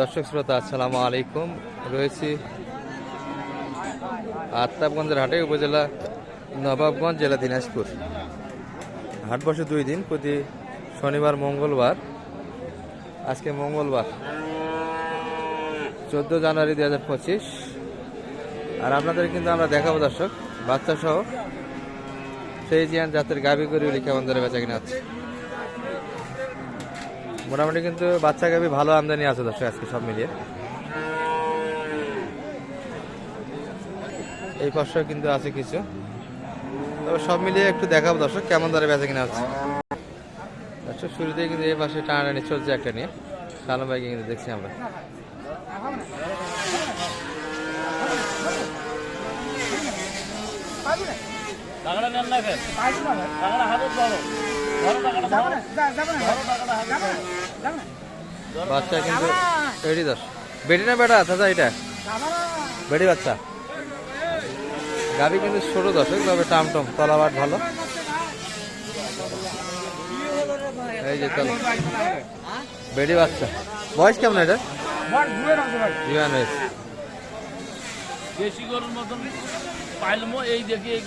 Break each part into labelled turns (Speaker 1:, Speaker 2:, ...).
Speaker 1: দর্শক শ্রোতা, আসসালামু আলাইকুম। রয়েছি আত্তাবগঞ্জের হাটে, উপজেলা নবাবগঞ্জ, জেলা দিনাজপুর। হাট বসে দুই দিন, প্রতি শনিবার, মঙ্গলবার। আজকে মঙ্গলবার, চোদ্দ জানুয়ারি দুই হাজার পঁচিশ। আর আপনাদের কিন্তু আমরা দেখাবো দর্শক বাচ্চা সহ সেই জিয়ান জাতের গাভি গরুগুলি কেমন ধরে বেচা কিনা হচ্ছে। মোটামুটি কিন্তু বাচ্চা গাভি ভালো আমদানি আছে দর্শক আজকে সব মিলিয়ে। এই পাশেও কিন্তু আছে কিছু। তবে সব মিলিয়ে একটু দেখাবো দর্শক কেমন দরে বেঁচে কিনা আছে দর্শক শুরুতেই কিন্তু এই পাশে টানাটানি চলছে একটা নিয়ে। সালাম ভাইকে কিন্তু দেখছি আমরা।
Speaker 2: টাকাটা নেন না কেন? টাকাটা হাতে ধরো ধরো টাকাটা ধরো ধরো টাকাটা হাতে
Speaker 1: বাচ্চা কিন্তু বেড়ি দশ বেটি না বেটা? চাচা এটা? বেড়ি বাচ্চা? গাড়ি কিন্তু ছোট দর্শক তবে টামটম তলাবাট ভালো। এই যে তলা। বেড়ি বাচ্চা। বয়স কেমন এটা জুয়ান হয়েছে
Speaker 2: দেশি গরুর মতন। পাইলমো এই দেখি এই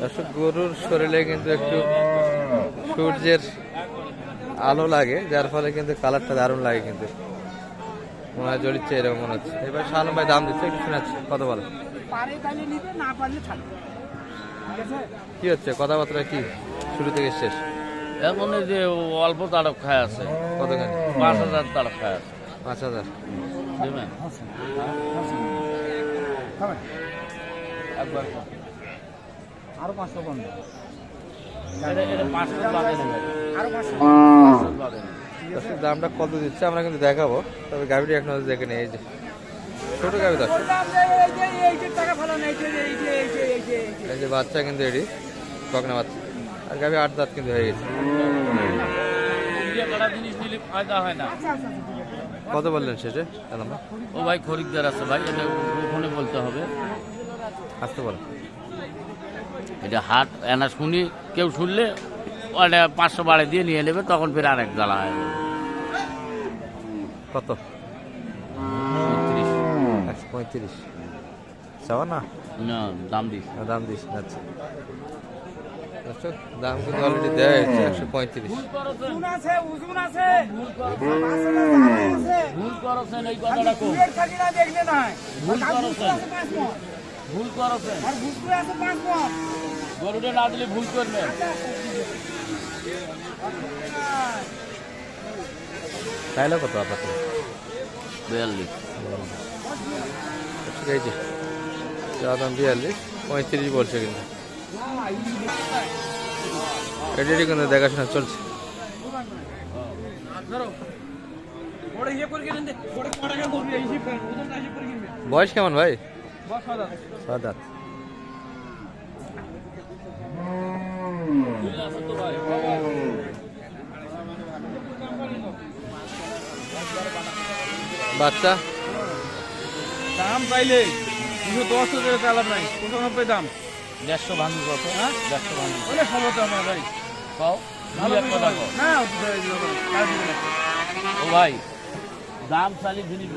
Speaker 1: দর্শক গরুর শরীরে কিন্তু একটু সূর্যের আলো লাগে যার ফলে কিন্তু কালারটা দারুণ লাগে কিন্তু। মনে হয় জড়িচ্ছে এরকম মনে হচ্ছে। এবার শালম ভাই দাম দিচ্ছে একটু শোনাচ্ছে কত বলো। কি হচ্ছে? কথাবার্তা কি? শুরু থেকে শেষ।
Speaker 2: এখন এই যে অল্প তাড়ক খায় আছে।
Speaker 1: কতখানি?
Speaker 2: পাঁচ হাজার খায়।
Speaker 1: পাঁচ হাজার।
Speaker 2: দেবেন? একবার
Speaker 3: আরও পাঁচশো
Speaker 1: দামটা কত দিচ্ছে আমরা কিন্তু দেখাবো। তবে গাড়িটি এখন দেখে নেই এই যে। ছোট গাড়ি দর্শক।
Speaker 3: টাকা ভালো নেই
Speaker 1: এই যে বাচ্চা কিন্তু এটি কখনো বাচ্চা। আর গাড়ি আট দাঁত কিন্তু হয়ে গেছে।
Speaker 2: ইয়ে জিনিস নিলে ফায়দা হয় না।
Speaker 1: কত বললেন শেষে
Speaker 2: ও ভাই খরিদ্দার আছে ভাই এটা ওখানে বলতে হবে।
Speaker 1: আসতে বলো
Speaker 2: এটা হাট এনা শুনি কেউ শুনলে ওটা পাঁচশো বাড়ি দিয়ে নিয়ে নেবে তখন ফের আরেক জ্বালা হয়ে
Speaker 1: কত?
Speaker 2: পঁয়ত্রিশ।
Speaker 1: চাওয়া না?
Speaker 2: না দাম দিস।
Speaker 1: দাম দিস আচ্ছা। দাম কিন্তু অলরেডি দেওয়া হয়েছে একশো পঁয়ত্রিশ।
Speaker 2: ভুল করছেন। গরুটা না দিলে ভুল করবেন।
Speaker 1: তাইলে কত আপাতত
Speaker 2: বিয়াল্লিশ।
Speaker 1: ঠিক আছে দাম বিয়াল্লিশ পঁয়ত্রিশ বলছে কিন্তু। এটি কিন্তু দেখাশোনা চলছে। বয়স কেমন ভাই
Speaker 3: বস হাজার।
Speaker 1: ছয় দাঁত বাচ্চা
Speaker 3: দাম চাইলে দুশো দশ হাজার চালাম নাই, পঁচানব্বই দাম
Speaker 2: দেড়শো ভাঙি কত
Speaker 3: হ্যাঁ?
Speaker 2: দেড়শো ভাঙি
Speaker 3: ওলে সমস্যা আমার ভাই
Speaker 2: কও কথা কও। ও ভাই দাম চালি জিনিস।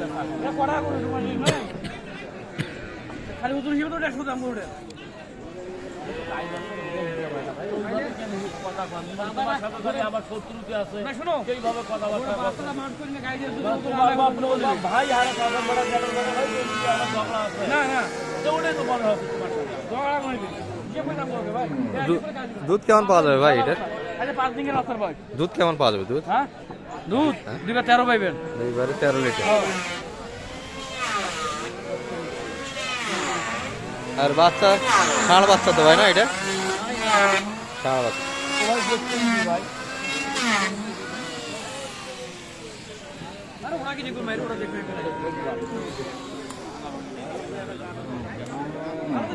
Speaker 3: খালি ওজন হিসেবে তো দেড়শো দাম করে।
Speaker 2: ভাই হারে কথা বলা না, ঝগড়া আছে।
Speaker 3: না না
Speaker 2: ওটাই তো মনে হচ্ছে
Speaker 1: দুধ কেমন পাওয়া যাবে ভাই এটার?
Speaker 3: আচ্ছা
Speaker 1: দুধ কেমন পাওয়া যাবে দুধ?
Speaker 3: হ্যাঁ? দুধ? দুটা তেরো পাইবেন।
Speaker 1: এইবারে তেরো লিটার। আর বাচ্চা ষাঁড় বাচ্চা তো ভাই না এটা? ষাঁড় বাচ্চা।
Speaker 3: আরে ওরা কি দেখবে ওরা দেখবে এটা কোন হিসেবে দাম ভাই
Speaker 2: এটা কম করে দুটা গরু। তোমরা- তোমরা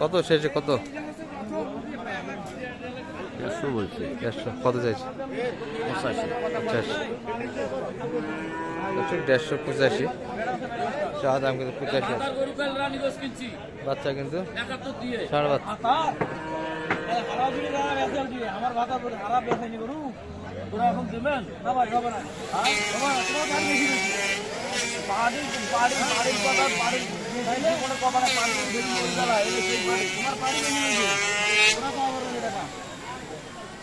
Speaker 1: কত শেষে কত?
Speaker 2: দেড়শো বলছে।
Speaker 1: দেড়শো কত চাইছে?
Speaker 2: পঁচাশি।
Speaker 1: পঁচাশি। দর্শক দেড়শো পঁচাশি। চা দাম কিন্তু পঁচাশি আছে। বাচ্চা কিন্তু ষাঁড় বাচ্চা।
Speaker 3: আমার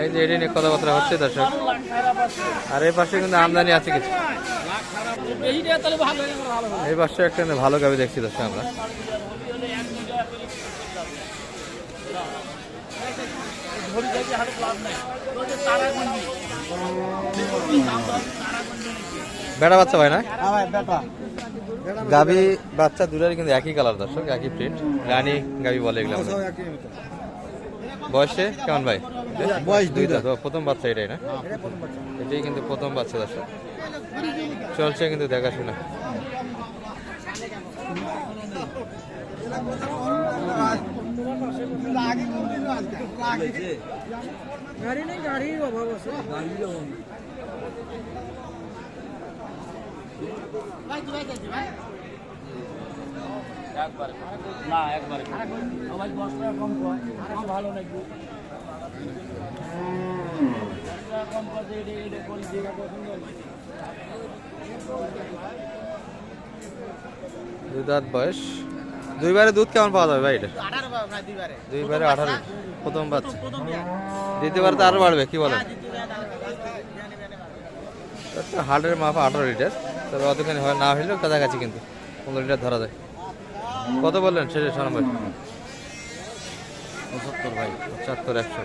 Speaker 3: এই যে
Speaker 1: এটি নিয়ে কথাবার্তা হচ্ছে, দর্শক। আর এই পাশে কিন্তু আমদানি আছে কিছু। এই পাশে একটা ভালো গাবি দেখছি, দর্শক আমরা। বেড়া বাচ্চা ভাই না? গাবি বাচ্চা দুটারই কিন্তু একই কালার দর্শক, একই প্রিন্ট রানী গাবি বলে এগুলো। বয়সে কেমন ভাই? বয়স দুইটা তো প্রথম বাচ্চা এটাই না? এটাই কিন্তু প্রথম বাচ্চা দর্শক। চলছে কিন্তু দেখাশোনা।
Speaker 3: গাড়ি নেই গাড়ির অভাব আছে।
Speaker 2: না একবারে আমার দশ টাকা কম কর আমার ভালো নাকি? কম কর এটা এটা করি যে পছন্দ
Speaker 1: দুই দাঁত বয়স। দুইবারে দুধ কেমন পাওয়া যাবে ভাই এটা? দুইবারে আঠারো। প্রথম বাচ্চা। দ্বিতীয়বার তো আরও বাড়বে কি বলেন? আচ্ছা, হার্টের মাপা আঠারো লিটার। তবে অতখানি হয় না হইলেও কাছাকাছি কিন্তু। পনেরো লিটার ধরা যায়। কত বললেন? শেষে সালাম ভাই।
Speaker 2: পঁচাত্তর ভাই।
Speaker 1: পঁচাত্তর একশো।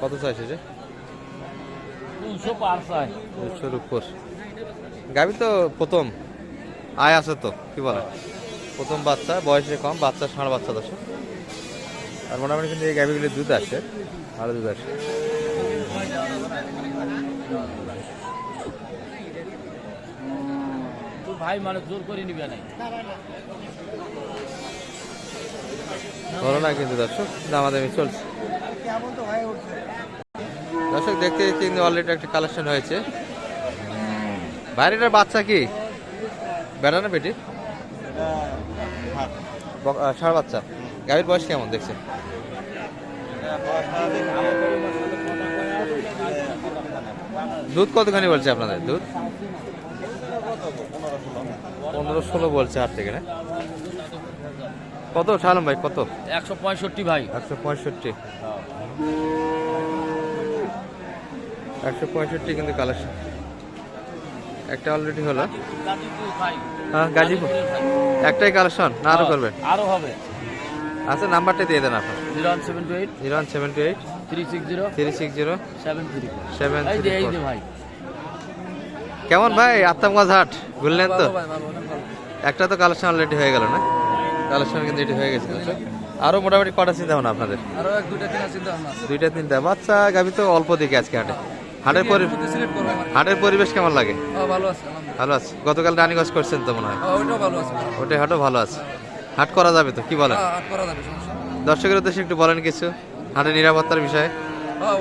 Speaker 1: কত চাই শেষে দুশোর উপর। গাবি তো প্রথম। আয় আছে তো কি বলে? প্রথম বাচ্চা বয়সে কম বাচ্চা ষাঁড় বাচ্চা দশ আর মোটামুটি কিন্তু এই গাবিগুলির দুধ আসে আরও দুধ আসে।
Speaker 2: ভাই মানে জোর করে নিবে নাই
Speaker 1: ভালো না কিন্তু দর্শক দামাদামি চলছে। দর্শক দেখতে দেখতে কিন্তু অলরেডি একটা কালেকশন হয়েছে। বাইরেটার বাচ্চা কি? বেড়া না বেটি? ষাঁড় বাচ্চা। গাভীর বয়স কেমন দেখছেন? দুধ কতখানি বলছে আপনাদের? দুধ? পনেরো ষোলো বলছে হাট থেকে না? কত সালাম ভাই কত?
Speaker 2: একশো পঁয়ষট্টি ভাই।
Speaker 1: একশো পঁয়ষট্টি। একশো পঁয়ষট্টি কিন্তু কালেকশন একটা অলরেডি হলো। হ্যাঁ গাজীপুর। একটাই কালেকশন না আরও করবেন
Speaker 2: আরও হবে।
Speaker 1: আচ্ছা নাম্বারটা দিয়ে দেন আপনার।
Speaker 2: Zero one seven two eight.
Speaker 1: Zero one seven two eight.
Speaker 2: Three six zero.
Speaker 1: Three six zero.
Speaker 2: Seven three
Speaker 1: seven
Speaker 2: ভাই।
Speaker 1: কেমন ভাই? আত্মামগঞ্জ হাট ঘুরলেন তো? একটা তো কালেকশন অলরেডি হয়ে গেল না? কালেকশন কিন্তু এটি হয়ে গেছে। দর্শক। আরও মোটামুটি কটা চিন্তা ভাবনা আপনাদের?
Speaker 3: দুইটা
Speaker 1: তিনটা বাচ্চা গাভি তো অল্প দিকে আজকে হাটে। হাটের হাটের পরিবেশ কেমন লাগে?
Speaker 3: ভালো আছে
Speaker 1: গতকাল রানিগঞ্জ করছেন তো মনে হয়? ওটাই হাটও ভালো আছে। হাট করা যাবে তো কি বলেন?
Speaker 3: হ্যাঁ।
Speaker 1: দর্শকের উদ্দেশ্যে একটু বলেন কিছু হাটের নিরাপত্তার বিষয়ে।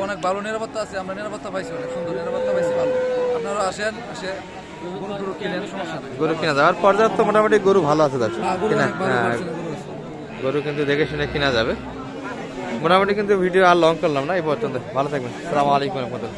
Speaker 3: অনেক ভালো নিরাপত্তা আছে আমরা নিরাপত্তা পাইছি অনেক সুন্দর নিরাপত্তা পাইছি ভালো। আপনারা আসেন আসে গরু
Speaker 1: কিনা যাবে আর পর্যাপ্ত মোটামুটি গরু ভালো আছে দর্শক
Speaker 3: হ্যাঁ, গরু
Speaker 1: কিনা হ্যাঁ,
Speaker 3: গরু
Speaker 1: কিন্তু দেখে শুনে কিনা যাবে। মোটামুটি কিন্তু ভিডিও আর লং করলাম না এই পর্যন্ত। ভালো থাকবেন। সালামালাইকুম রহমতুল্লাহ।